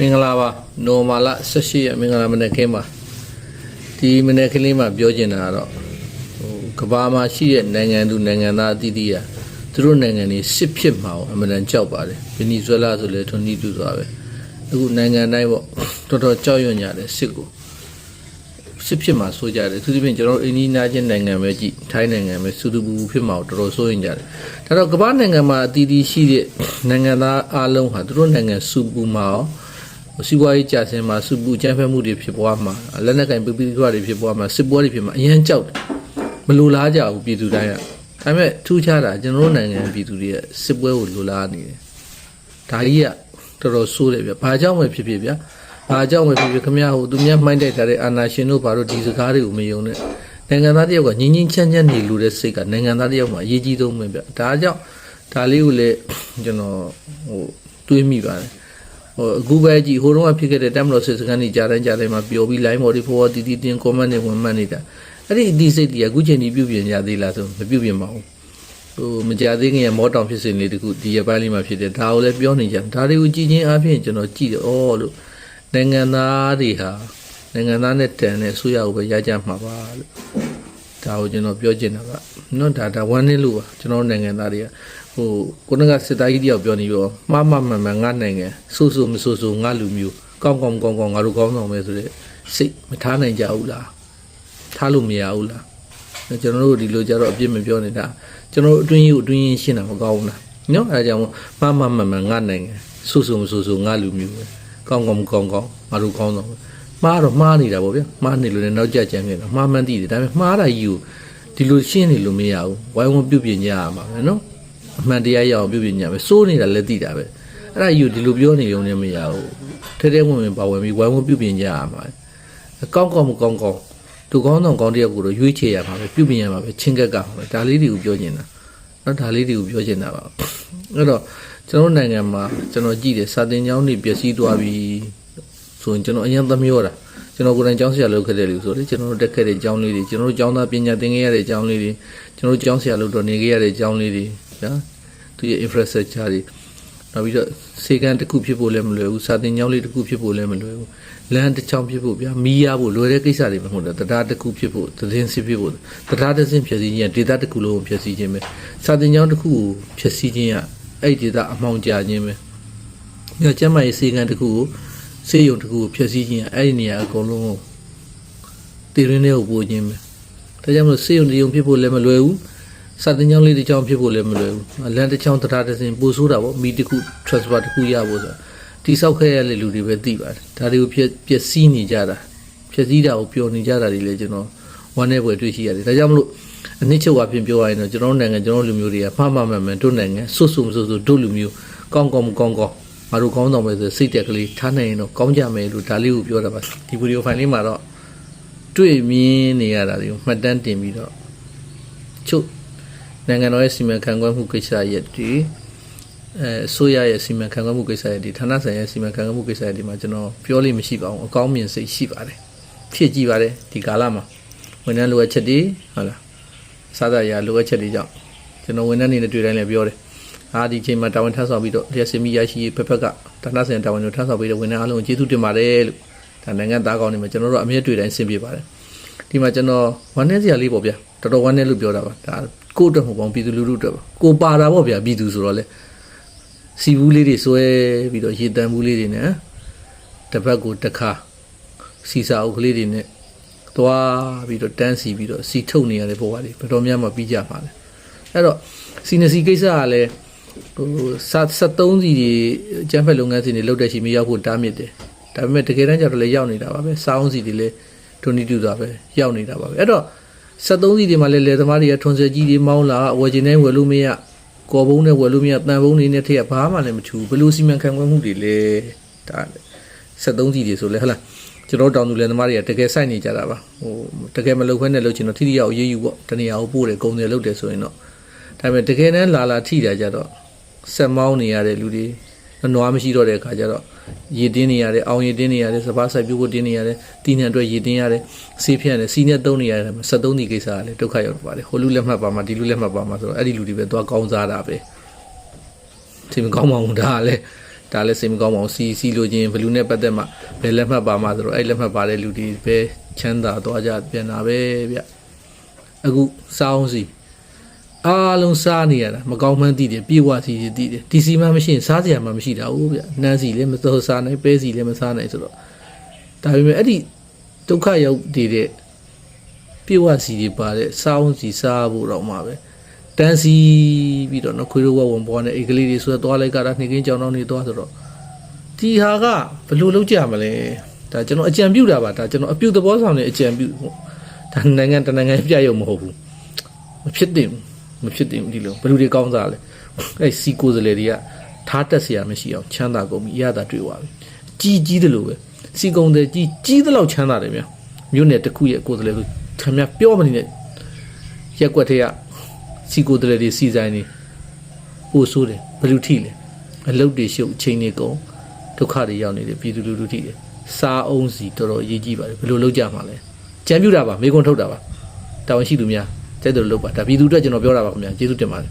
မင်္ဂလာပါနိုမာလာ18ရက်မင်္ဂလာမနေ့ခင်းပါဒီမနေ့ကလေးမှာပြောချင်တာကတော့ဟိုကဘာမှာရှိတဲ့နိုင်ငံသူနိုင်ငံသားအသီးသီးอ่ะသူတို့နိုင်ငံတွေစစ်ဖြစ်မှာကိုအမှန်တန်ကြောက်ပါတယ်ဗင်နီဇွဲလားဆိုလဲထွန်နီတူသွားပဲအခုနိုင်ငံတိုင်းပေါ့တော်တော်ကြောက်ရွံ့ကြတယ်စစ်ကိုစစ်ဖြစ်မှာဆိုကြတယ်သူတို့ပြင်ကျွန်တော်တို့အိန္ဒိယနာချင်းနိုင်ငံပဲကြည့်ထိုင်းနိုင်ငံပဲစူတူပူပူဖြစ်မှာကိုတော်တော်စိုးရင်ကြတယ်ဒါတော့ကမ္ဘာနိုင်ငံမှာအသီးသီးရှိတဲ့နိုင်ငံသားအားလုံးဟာသူတို့နိုင်ငံစူပူမှာရော စီးပွားရေးကြာဆင်းမှာစုပူကြမ်းဖက်မှုတွေဖြစ်ပွားမှာလက်နက်ကင်ပပီကွာတွေဖြစ်ပွားမှာစစ်ပွဲတွေဖြစ်မှာအရန်ကြောက်တယ်မလိုလားကြဘူးပြည်သူတိုင်းကဒါပေမဲ့ထူးခြားတာကျွန်တော်တို့နိုင်ငံပြည်သူတွေရဲ့စစ်ပွဲကိုလိုလားနေတယ်ဒါကြီးကတော်တော်ဆိုးတယ်ဗျဘာကြောင့်ပဲဖြစ်ဖြစ်ဗျဘာကြောင့်ပဲဖြစ်ဖြစ်ခမရဟိုသူများမှိုင်းတိုက်ထားတဲ့အာနာရှင်တို့ဘာလို့ဒီစကားတွေကိုမယုံနဲ့နိုင်ငံသားတယောက်ကငင်းငင်းချမ်းချမ်းနေလို့တဲ့စိတ်ကနိုင်ငံသားတယောက်မှာအရေးကြီးဆုံးပဲဗျဒါကြောင့်ဒါလေးကိုလည်းကျွန်တော်ဟိုတွေးမိပါတယ် ဟိုအခုပဲကြည့်ဟိုတုန်းကဖြစ်ခဲ့တဲ့တက်မလို့စစ်စကန်ကြီးကြားတိုင်းကြားတိုင်းမှာပျော်ပြီး line ပေါ်ဒီပေါ်တီတီတင် comment တွေဝင်မှတ်နေတာအဲ့ဒီအဒီစိတ်တွေကအခုချိန်ကြီးပြုပြင်ကြသေးလားဆိုမပြုပြင်ပါဘူးဟိုမကြသေးခင်ကမောတောင်ဖြစ်စဉ်လေးတခုဒီရပိုင်းလေးမှာဖြစ်တယ်ဒါကိုလည်းပြောနေကြဒါတွေကိုကြည်ချင်းအားဖြင့်ကျွန်တော်ကြည့်တယ်ဩလို့နိုင်ငံသားတွေဟာနိုင်ငံသားနဲ့တန်တဲ့ဆိုရကိုပဲရကြမှာပါလို့ဒါကိုကျွန်တော်ပြောချင်တာကနော်ဒါဒါဝမ်းနေလို့ပါကျွန်တော်နိုင်ငံသားတွေကဟိုကိုနကစစ်သားကြီးတယောက်ပြောနေရောမှားမှားမှန်မှန်ငါနိုင်ငံဆိုးဆိုးမဆိုးဆိုးငါလူမျိုးကောင်းကောင်းကောင်းကောင်းငါတို့ကောင်းဆောင်ပဲဆိုတဲ့စိတ်မထားနိုင်ကြဘူးလားထားလို့မရဘူးလားကျွန်တော်တို့ဒီလိုကြတော့အပြစ်မပြောနေတာကျွန်တော်တို့အတွင်းကြီးကိုအတွင်းကြီးရှင်းတာမကောင်းဘူးလားနော်အဲဒါကြောင့်မှားမှားမှန်မှန်ငါနိုင်ငံဆိုးဆိုးမဆိုးဆိုးငါလူမျိုးပဲကောင်းကောင်းကောင်းကောင်းငါတို့ကောင်းဆောင်ပဲမှားတော့မှားနေတာပေါ့ဗျာမှားနေလို့လည်းနောက်ကြကြမ်းနေတာမှားမှန်းသိတယ်ဒါပေမဲ့မှားတာကြီးကိုဒီလိုရှင်းနေလို့မရဘူးဝိုင်းဝန်းပြုတ်ပြင်ကြရမှာပဲနော် အမှန်တရားရအောင်ပြုပြင်ညမယ်စိုးနေတာလည်းသိတာပဲအဲ့ဒါယူဒီလိုပြောနေုံနဲ့မရဘူးထဲထဲဝင်ဝင်ပါဝင်ပြီးဝိုင်းဝန်းပြုပြင်ကြရမှာအကောင်းကောင်းမကောင်းကောင်းသူကောင်းဆောင်ကောင်းတယောက်ကိုတော့ရွေးချယ်ရမှာပဲပြုပြင်ရမှာပဲချင်းကက်ကမှာပဲဒါလေးတွေကိုပြောနေတာနော်ဒါလေးတွေကိုပြောချင်တာပါအဲ့တော့ကျွန်တော်နိုင်ငံမှာကျွန်တော်ကြည့်တယ်စာတင်ကျောင်းတွေပျက်စီးသွားပြီဆိုရင်ကျွန်တော်အရင်သမီးရောတာကျွန်တော်ကိုယ်တိုင်ကျောင်းဆရာလုပ်ခဲ့တယ်လို့ဆိုတယ်ကျွန်တော်တို့တက်ခဲ့တဲ့ကျောင်းလေးတွေကျွန်တော်တို့ကျောင်းသားပညာသင်ခဲ့ရတဲ့ကျောင်းလေးတွေကျွန်တော်တို့ကျောင်းဆရာလုပ်တော့နေခဲ့ရတဲ့ကျောင်းလေးတွေ နော်သူရဲ့ infrastructure တွေနောက်ပြီးတော့စေကန်းတစ်ခုဖြစ်ဖို့လည်းမလွယ်ဘူးစာတင်ကျောင်းလေးတစ်ခုဖြစ်ဖို့လည်းမလွယ်ဘူးလမ်းတစ်ချောင်းဖြစ်ဖို့ဗျာမီးရဖို့လွယ်တဲ့ကိစ္စတွေမဟုတ်တော့တရားတစ်ခုဖြစ်ဖို့သတင်းစစ်ဖြစ်ဖို့တရားတစ်စင်းဖြစ်စီခြင်းဒေတာတစ်ခုလုံးကိုဖြစ်စီခြင်းပဲစာတင်ကျောင်းတစ်ခုကိုဖြစ်စီခြင်းကအဲ့ဒီဒေတာအမှောင်ကြာခြင်းပဲညကျမ်းမာရေးစေကန်းတစ်ခုကိုစေယုံတစ်ခုကိုဖြစ်စီခြင်းကအဲ့ဒီနေရာအကုန်လုံးကိုတည်ရင်းတွေကိုပို့ခြင်းပဲဒါကြောင့်မလို့စေယုံတယုံဖြစ်ဖို့လည်းမလွယ်ဘူး စာတင်ကြောင်းလေးတစ်ချောင်းဖြစ်ဖို့လည်းမလွယ်ဘူးလမ်းတစ်ချောင်းတရားတစ်စင်ပို့ဆိုးတာပေါ့မီတစ်ခု transfer တစ်ခုရဖို့ဆိုတိဆောက်ခဲ့ရတဲ့လူတွေပဲသိပါတယ်ဒါတွေကိုပြပျက်စီးနေကြတာပျက်စီးတာကိုပျော်နေကြတာတွေလည်းကျွန်တော်ဝမ်းနဲ့ပွဲတွေ့ရှိရတယ်ဒါကြောင့်မလို့အနည်းချုပ်အပြင်ပြောရရင်တော့ကျွန်တော်နိုင်ငံကျွန်တော်လူမျိုးတွေကဖမ်းမှမှန်မှန်တို့နိုင်ငံဆွတ်ဆွမဆွတ်ဆွတို့လူမျိုးကောင်းကောင်းမကောင်းကောင်းငါတို့ကောင်းဆောင်မယ်ဆိုစိတ်တက်ကလေးထားနိုင်ရင်တော့ကောင်းကြမယ်လို့ဒါလေးကိုပြောတာပါဒီဗီဒီယိုဖိုင်လေးမှာတော့တွေ့မြင်နေရတာတွေကိုမှတ်တမ်းတင်ပြီးတော့ချုပ် နိုင်ငံတော်ရဲ့စီမံခန့်ခွဲမှုကိစ္စရပ်တွေအဲဆိုရရဲ့စီမံခန့်ခွဲမှုကိစ္စရပ်တွေဌာနဆိုင်ရာစီမံခန့်ခွဲမှုကိစ္စရပ်တွေမှာကျွန်တော်ပြောလို့မရှိပါဘူးအကောင်းမြင်စိတ်ရှိပါတယ်ဖြစ်ကြည့်ပါတယ်ဒီကာလမှာဝန်ထမ်းလိုအပ်ချက်တွေဟုတ်လားစားသာရာလိုအပ်ချက်တွေကြောင့်ကျွန်တော်ဝန်ထမ်းတွေနဲ့တွေ့တိုင်းလည်းပြောတယ်အာဒီချိန်မှာတာဝန်ထမ်းဆောင်ပြီးတော့တရားစင်မိရရှိရေးဖက်ဖက်ကဌာနဆိုင်ရာတာဝန်တွေထမ်းဆောင်ပြီးတဲ့ဝန်ထမ်းအားလုံးကိုကျေးဇူးတင်ပါတယ်လို့ဒါနိုင်ငံသားကောင်းတွေမှာကျွန်တော်တို့အမြဲတွေ့တိုင်းဆင်ပြေပါတယ် ဒီမှာကျွန်တော်ဝမ်းနည်းစရာလေးပေါ့ဗျာတော်တော်ဝမ်းနည်းလို့ပြောတာပါဒါကိုယ့်အတွက်မဟုတ်ပါဘူးပြည်သူလူထုအတွက်ပါကိုပါတာပေါ့ဗျာပြည်သူဆိုတော့လေစီဘူးလေးတွေဆွဲပြီးတော့ရေတံဘူးလေးတွေနဲ့တစ်ပတ်ကိုတစ်ခါစီစာအုပ်ကလေးတွေနဲ့သွားပြီးတော့တန်းစီပြီးတော့စီထုတ်နေရတဲ့ဘဝတွေဘယ်တော်များမှပြီးကြပါလဲအဲ့တော့စီနစီကိစ္စကလည်းဟို73စီတွေကျန်းဖက်လုပ်ငန်းစဉ်တွေလုပ်တဲ့ရှိမရောက်ဖို့တားမြစ်တယ်ဒါပေမဲ့တကယ်တမ်းကျတော့လည်းရောက်နေတာပါပဲစောင်းစီတွေလည်း ဒုန်နီတူတာပဲရောက်နေတာပါပဲအဲ့တော့73စီတွေမှာလည်းလယ်သမားတွေကထွန်ဆက်ကြီးတွေမောင်းလာဝယ်ကျင်တိုင်းဝယ်လို့မရကော်ဘုံနဲ့ဝယ်လို့မရတန်ဘုံတွေနဲ့ထည့်ရဘာမှလည်းမထူဘလို့စီမံခန့်ခွဲမှုတွေလဲဒါ73စီတွေဆိုလဲဟဟလားကျွန်တော်တောင်သူလယ်သမားတွေကတကယ်စိုက်နေကြတာပါဟိုတကယ်မလုပ်ခွင့်နဲ့လုပ်ချင်တော့ထိထိရောက်ရေးယူပေါ့တနေရာကိုပို့တယ်ကုန်တယ်လုပ်တယ်ဆိုရင်တော့ဒါပေမဲ့တကယ်တမ်းလာလာထိတာကြတော့ဆက်မောင်းနေရတဲ့လူတွေနွားမရှိတော့တဲ့အခါကျတော့ ရည်တင်းနေရတယ်အောင်ရည်တင်းနေရတယ်စပားဆိုင်ပြုတ်ဖို့တင်းနေရတယ်တီးနှံအတွက်ရည်တင်းရတယ်ဆေးဖြန့်ရတယ်စီးနဲ့သုံးနေရတယ်73ဒီကိစ္စကလည်းဒုက္ခရောက်ပါတယ်ဟိုလူလက်မှတ်ပါမှာဒီလူလက်မှတ်ပါမှာဆိုတော့အဲ့ဒီလူတွေပဲသွားကောင်းစားတာပဲဒီမကောင်းပါဘူးဒါကလည်းဒါလည်းစိတ်မကောင်းပါဘူးစီစီလိုချင်းဘလူးနဲ့ပတ်သက်မှဘယ်လက်မှတ်ပါမှဆိုတော့အဲ့လက်မှတ်ပါတဲ့လူတွေပဲချမ်းသာသွားကြပြန်တာပဲဗျအခုစားအောင်စီ အားလုံးစားနေရတာမကောင်းမှန်းသိတယ်ပြေဝစီစီသိတယ်ဒီစီမှမရှိရင်စားစရာမှမရှိတာဟုတ်ဗျနန်းစီလည်းမစောစားနိုင်ပဲစီလည်းမစားနိုင်ဆိုတော့ဒါပေမဲ့အဲ့ဒီဒုက္ခရောက်တည်တဲ့ပြေဝစီတွေပါတဲ့စားအောင်စီစားဖို့တော့မှပဲတန်းစီပြီးတော့နော်ခွေးတို့ဝဝင်ပေါ်နေအိတ်ကလေးတွေဆွဲသွားလိုက်ကြတာနှိကင်းကြောင်တော့နေသွားဆိုတော့ဒီဟာကဘယ်လိုလုပ်ကြမလဲဒါကျွန်တော်အကြံပြုတာပါဒါကျွန်တော်အပြုသဘောဆောင်တဲ့အကြံပြုဟုတ်ဒါနိုင်ငံတနိုင်ငံပြရုံမဟုတ်ဘူးမဖြစ်သင့်ဘူး မဖြစ်သင့်ဘူးဒီလိုဘယ်လူတွေကောင်းစားလဲအဲ့စီကိုယ်စလေတွေကထားတက်เสียမရှိအောင်ချမ်းသာကုန်ပြီအရသာတွေ့သွားပြီကြီးကြီးတယ်လို့ပဲစီကုံတယ်ကြီးကြီးတယ်လို့ချမ်းသာတယ်ဗျာမြို့နယ်တစ်ခုရဲ့ကိုယ်စလေဆိုခမပြောမနေနဲ့ရက်ွက်ထက်ကစီကိုယ်တယ်တွေစီဆိုင်နေပို့ဆိုးတယ်ဘယ်လူထိလဲအလုတ်တွေရှုပ်အချိန်တွေကုန် ဒုက္ခတွေရောက်နေတယ်ပြည်သူလူထုထိတယ်စားအုံးစီတော်တော်အရေးကြီးပါတယ်ဘယ်လိုလုပ်ကြမှာလဲကြံပြူတာပါမေကွန်းထုတ်တာပါတာဝန်ရှိသူများ တဲ့တယ်လို့လုပ်ပါဒါပြည်သူအတွက်ကျွန်တော်ပြောတာပါခင်ဗျာကျေးဇူးတင်ပါတယ်